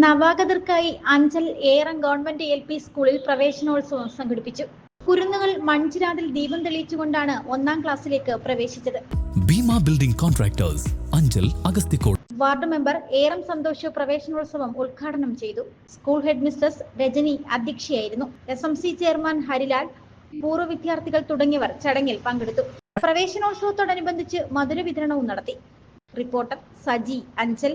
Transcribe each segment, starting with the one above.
നവാഗതർക്കായി Anchal Eram government L P സ്കൂളിൽ പ്രവേശനോത്സവം സംഘടിപ്പിച്ചു. കുരുന്നുകൾ മൺചിരാതിൽ ദീപം തെളിയിച്ചുകൊണ്ടാണ് ഒന്നാം ക്ലാസ്സിലേക്ക് പ്രവേശിച്ചത്. Bheema building contractors Anchal Agasthikode ward member Eram Santhosh പ്രവേശനോത്സവം ഉദ്ഘാടനം ചെയ്തു. School head mistress Rajani അധ്യക്ഷയായിരുന്നു. S M C chairman Harilal പൂർവ വിദ്യാർത്ഥികൾ തുടങ്ങിയവർ ചടങ്ങിൽ പങ്കെടുത്തു. പ്രവേശനോത്സവത്തോടനുബന്ധിച്ച് മധുര വിതരണവും നടത്തി. Reporter Saji Anchal.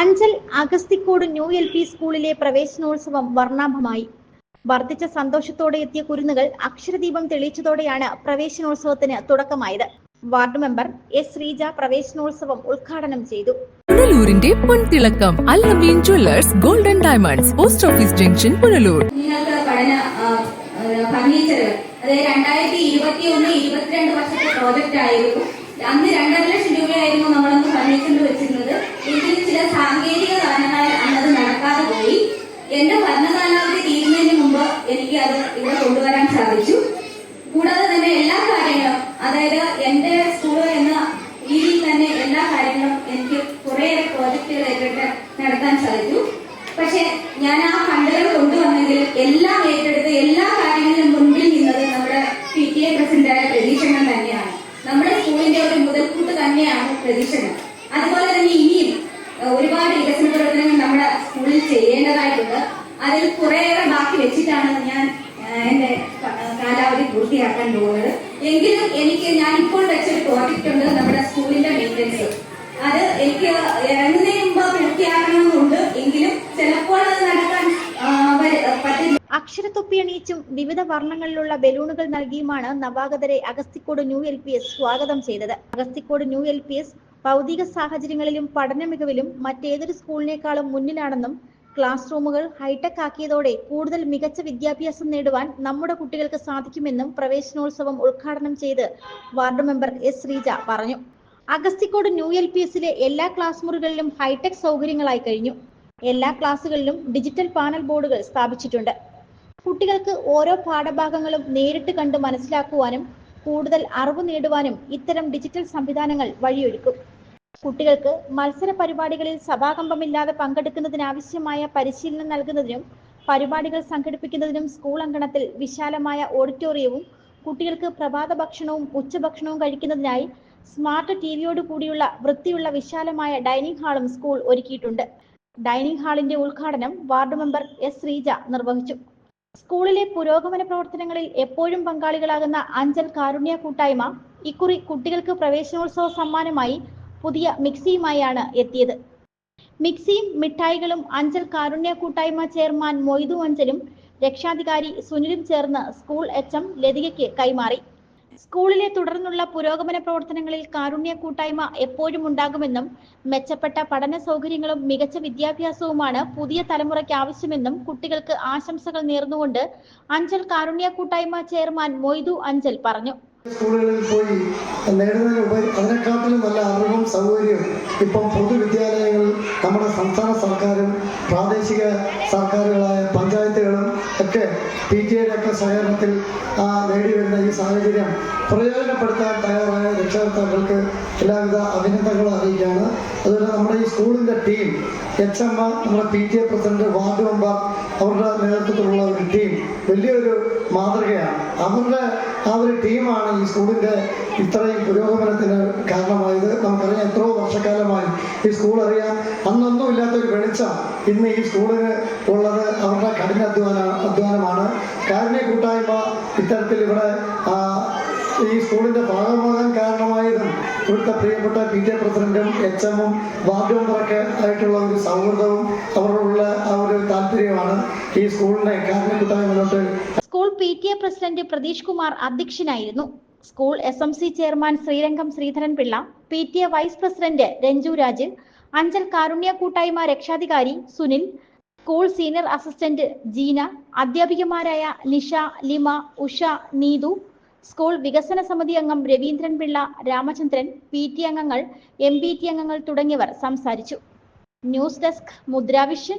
Anchal Agasthikode new L P സ്കൂളിലെ പ്രവേശനോത്സവം വർണാഭമായി. വർദ്ധിച്ച സന്തോഷത്തോടെ എത്തിയ കുരുന്നുകൾ അക്ഷരദീപം തെളിയിച്ചതോടെയാണ് പ്രവേശനോത്സവത്തിന് തുടക്കമായത്. വാർഡ് മെമ്പർ എസ് ശ്രീജ പ്രവേശനോത്സവം ഉദ്ഘാടനം ചെയ്തു. പുനലൂരിന്റെ പൊൻതിളക്കം Allameen jewellers golden diamonds post office junction Punalur. അതായത് രണ്ടായിരത്തി ഇരുപത്തി ഒന്ന് ഇരുപത്തിരണ്ട് വർഷത്തെ പ്രോജക്റ്റ് ആയിരുന്നു. അന്ന് രണ്ടര ലക്ഷം രൂപയായിരുന്നു നമ്മളന്ന് ഫർണിച്ചറിൽ വെച്ചിരുന്നത്. ഇതിൽ ചില സാങ്കേതിക കാരണങ്ങളാൽ അന്നത് നടക്കാതെ പോയി. എന്റെ ഭരണകാലാവധി തീരുന്നതിന് മുമ്പ് എനിക്ക് അത് ഇവിടെ കൊണ്ടുവരാൻ സാധിച്ചു. കൂടാതെ തന്നെ എല്ലാ കാര്യങ്ങളും അതായത് എന്റെ സ്കൂൾ എന്ന രീതിയിൽ തന്നെ എല്ലാ കാര്യങ്ങളും എനിക്ക് കുറേയേറെ പ്രോജക്റ്റുകൾ ഏറ്റെടുത്ത് നടത്താൻ സാധിച്ചു. ടി പ്രതീക്ഷകൾ തന്നെയാണ്. നമ്മുടെ സ്കൂളിന്റെ ഒരു മുതൽക്കൂട്ട് തന്നെയാണ് പ്രതീക്ഷകൾ. അതുപോലെ തന്നെ ഇനിയും ഒരുപാട് വികസന പ്രവർത്തനങ്ങൾ നമ്മുടെ സ്കൂളിൽ ചെയ്യേണ്ടതായിട്ടുണ്ട്. അതിൽ കുറേയേറെ ബാക്കി വെച്ചിട്ടാണ് ഞാൻ എന്റെ കാലാവധി പൂർത്തിയാക്കാൻ പോകുന്നത്. എങ്കിലും എനിക്ക് ഞാൻ ഇപ്പോൾ വെച്ചൊരു പ്രോജക്റ്റ് ഉണ്ട് നമ്മുടെ സ്കൂളിന്റെ മെയിന്റനൻസ് അത് എനിക്ക് ഇറങ്ങുന്നതിന് മുമ്പ് പൂർത്തിയാക്കണമെന്നുണ്ട്. പറ്റില്ല അക്ഷരത്തൊപ്പി അണിയിച്ചും വിവിധ വർണങ്ങളിലുള്ള ബലൂണുകൾ നൽകിയുമാണ് നവാഗതരെ Agasthikode new L P S സ്വാഗതം ചെയ്തത്. Agasthikode new L P S ഭൗതിക സാഹചര്യങ്ങളിലും പഠന മികവിലും മറ്റേതൊരു സ്കൂളിനേക്കാളും മുന്നിലാണെന്നും ക്ലാസ് റൂമുകൾ ഹൈടെക് ആക്കിയതോടെ കൂടുതൽ മികച്ച വിദ്യാഭ്യാസം നേടുവാൻ നമ്മുടെ കുട്ടികൾക്ക് സാധിക്കുമെന്നും പ്രവേശനോത്സവം ഉദ്ഘാടനം ചെയ്ത് വാർഡ് മെമ്പർ എസ് ശ്രീജ പറഞ്ഞു. അഗസ്തിക്കോട് ന്യൂ എൽ പി എസിലെ എല്ലാ ക്ലാസ് മുറികളിലും ഹൈടെക് സൗകര്യങ്ങളായി കഴിഞ്ഞു. എല്ലാ ക്ലാസ്സുകളിലും ഡിജിറ്റൽ പാനൽ ബോർഡുകൾ സ്ഥാപിച്ചിട്ടുണ്ട്. കുട്ടികൾക്ക് ഓരോ പാഠഭാഗങ്ങളും നേരിട്ട് കണ്ട് മനസ്സിലാക്കുവാനും കൂടുതൽ അറിവ് നേടുവാനും ഇത്തരം ഡിജിറ്റൽ സംവിധാനങ്ങൾ വഴിയൊരുക്കും. കുട്ടികൾക്ക് മത്സര പരിപാടികളിൽ സഭാകമ്പമില്ലാതെ പങ്കെടുക്കുന്നതിനാവശ്യമായ പരിശീലനം നൽകുന്നതിനും പരിപാടികൾ സംഘടിപ്പിക്കുന്നതിനും സ്കൂൾ അങ്കണത്തിൽ വിശാലമായ ഓഡിറ്റോറിയവും കുട്ടികൾക്ക് പ്രഭാത ഭക്ഷണവും ഉച്ചഭക്ഷണവും കഴിക്കുന്നതിനായി സ്മാർട്ട് ടി വിയോട് കൂടിയുള്ള വൃത്തിയുള്ള വിശാലമായ ഡൈനിങ് ഹാളും സ്കൂൾ ഒരുക്കിയിട്ടുണ്ട്. ഡൈനിങ് ഹാളിന്റെ ഉദ്ഘാടനം വാർഡ് മെമ്പർ എസ് ശ്രീജ നിർവഹിച്ചു. സ്കൂളിലെ പുരോഗമന പ്രവർത്തനങ്ങളിൽ എപ്പോഴും പങ്കാളികളാകുന്ന അഞ്ചൽ കാരുണ്യ കൂട്ടായ്മ ഇക്കുറി കുട്ടികൾക്ക് പ്രവേശനോത്സവ സമ്മാനമായി പുതിയ മിക്സിയുമായാണ് എത്തിയത്. മിക്സിയും മിഠായികളും അഞ്ചൽ കാരുണ്യ കൂട്ടായ്മ ചെയർമാൻ മൊയ്തു അഞ്ചലും രക്ഷാധികാരി സുനിലും ചേർന്ന് സ്കൂൾ എച്ച് എം ലതികയ്ക്ക് കൈമാറി. സ്കൂളിലെ തുടർന്നുള്ള പുരോഗമന പ്രവർത്തനങ്ങളിൽ കാരുണ്യ കൂട്ടായ്മ എപ്പോഴും ഉണ്ടാകുമെന്നും മെച്ചപ്പെട്ട പഠന സൗകര്യങ്ങളും മികച്ച വിദ്യാഭ്യാസവുമാണ് പുതിയ തലമുറയ്ക്ക് ആവശ്യമെന്നും കുട്ടികൾക്ക് ആശംസകൾ നേർന്നുകൊണ്ട് അഞ്ചൽ കാരുണ്യ കൂട്ടായ്മ ചെയർമാൻ മൊയ്തു അഞ്ചൽ പറഞ്ഞു. സ്കൂളുകളിൽ പോയി നേടുന്നതിന് ഉപരി അതിനെക്കാട്ടിലും നല്ല അറിവും സൗകര്യവും ഇപ്പം പൊതുവിദ്യാലയങ്ങളിൽ നമ്മുടെ സംസ്ഥാന സർക്കാരും പ്രാദേശിക സർക്കാരുകളായ പഞ്ചായത്തുകളും ഒക്കെ പി ടി എയുടെയൊക്കെ സഹകരണത്തിൽ ആ, നേടിവരുന്ന ഈ സാഹചര്യം പ്രയോജനപ്പെടുത്താൻ തയ്യാറായ രക്ഷകർത്താക്കൾക്ക് എല്ലാവിധ അഭിനന്ദനങ്ങളും അറിയിക്കുകയാണ്. അതുപോലെ നമ്മുടെ ഈ സ്കൂളിന്റെ ടീം എച്ച് എം നമ്മുടെ P T A president ward member അവരുടെ നേതൃത്വത്തിലുള്ള ഒരു ടീം വലിയൊരു മാതൃകയാണ്. അവരുടെ ആ ഒരു ടീമാണ് ഈ സ്കൂളിന്റെ ഇത്രയും പുരോഗമനത്തിന് കാരണമായത്. നമുക്കറിയാം എത്രയോ വർഷക്കാലമായി ഈ സ്കൂൾ അറിയാം. അന്നൊന്നും ഇല്ലാത്തൊരു വെളിച്ചം ഇന്ന് ഈ സ്കൂളിന് ഉള്ളത് അവരുടെ കഠിന അധ്വാന അധ്വാനമാണ്. കാരുണ്യ കൂട്ടായ്മ ഇത്തരത്തിൽ ഇവിടെ ഈ സ്കൂളിന്റെ ഭാഗമാകാൻ കാരണമായതും ഇവിടുത്തെ പ്രിയപ്പെട്ട പി എ പ്രസിഡന്റും എച്ച് എമ്മും വാർഡ് മെമ്പറൊക്കെ ആയിട്ടുള്ള ഒരു സൗഹൃദവും അവരോടുള്ള ആ ഒരു താല്പര്യമാണ് ഈ സ്കൂളിനെ മുന്നോട്ട് school P T A president Pratheesh Kumar അധ്യക്ഷനായിരുന്നു. School S M C chairman Srirangam Sreedharan Pillai P T A vice president Ranju Rajan Anchal കാരുണ്യ കൂട്ടായ്മ രക്ഷാധികാരി Sunil school senior assistant Jeena അധ്യാപികമാരായ Nisha Lima Usha Neethu school വികസന സമിതി അംഗം രവീന്ദ്രൻ പിള്ള രാമചന്ദ്രൻ പി ടി അംഗങ്ങൾ M B T അംഗങ്ങൾ തുടങ്ങിയവർ സംസാരിച്ചു. News desk Mudra vision.